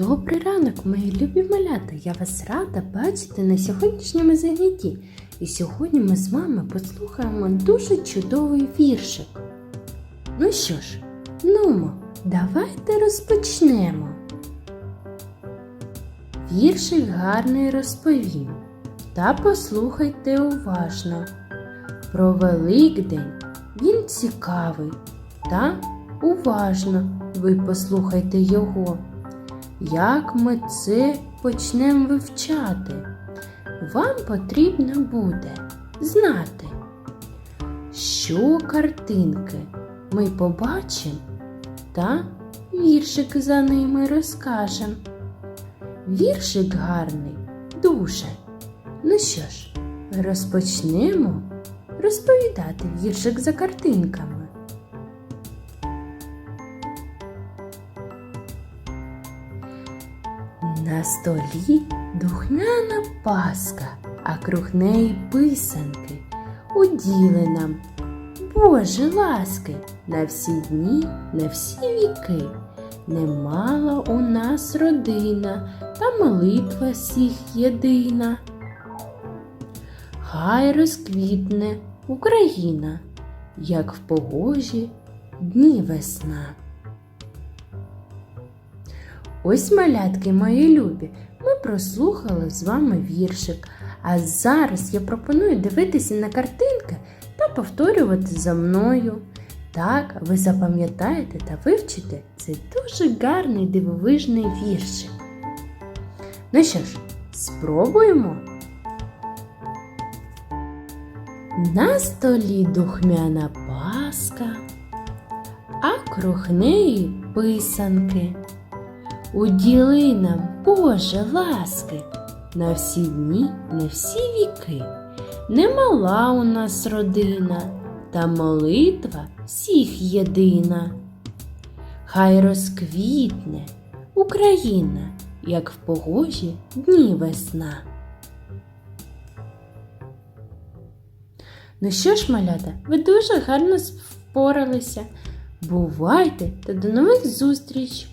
Добрий ранок, мої любі малята! Я вас рада бачити на сьогоднішньому занятті. І сьогодні ми з вами послухаємо дуже чудовий віршик. Ну що ж, нумо, давайте розпочнемо. Віршик гарний розповім, та послухайте уважно. Про Великдень він цікавий, та уважно ви послухайте його. Як ми це почнемо вивчати? Вам потрібно буде знати, що картинки ми побачимо та віршик за ними розкажемо. Віршик гарний дуже. Ну що ж, розпочнемо розповідати віршик за картинками. На столі духмяна паска, а круг неї писанки. Уділи нам, Боже ласки, на всі дні, на всі віки. Немала у нас родина, та молитва всіх єдина. Хай розквітне Україна, як в погожі дні весна. Ось малятки мої любі, ми прослухали з вами віршик. А зараз я пропоную дивитися на картинки та повторювати за мною. Так, ви запам'ятаєте та вивчите цей дуже гарний дивовижний віршик. Ну що ж, спробуємо. На столі духмяна паска, а круг неї писанки. Уділи нам, Боже, ласки, на всі дні, на всі віки. Немала у нас родина, та молитва всіх єдина. Хай розквітне Україна, як в погожі дні весна. Ну що ж, малята, ви дуже гарно впоралися. Бувайте та до нових зустріч!